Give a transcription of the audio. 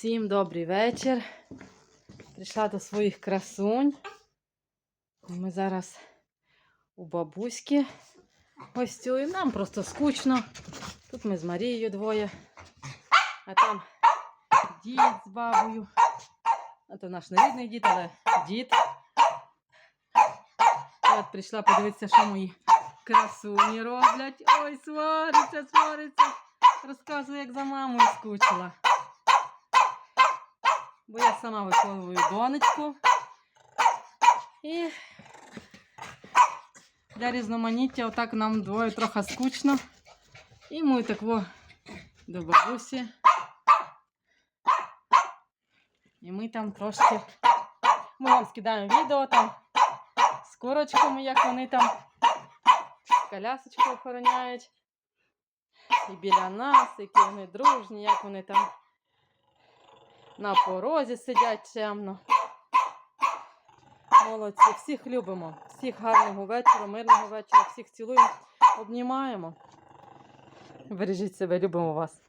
Всім добрий вечір. Прийшла до своїх красунь. Ми зараз у бабуськи гостюємо. Нам просто скучно. Тут ми з Марією двоє. А там дід з бабою. А то наш невідний дід, але дід. От прийшла подивитися, що мої красуні роблять. Ой, свариться, свариться. Розказує, як за мамою скучила. Бо я сама виховую донечку. І для різноманіття отак нам двоє трохи скучно. І ми так во до бабусі. І ми там трошки. Ми вам скидаємо відео там з курочками, як вони там колясочку охороняють. І біля нас, які вони дружні, як вони там на порозі сидять чемно. Молодці, всіх любимо, всіх гарного вечора, мирного вечора, всіх цілуємо, обнімаємо. Бережіть себе, любимо вас.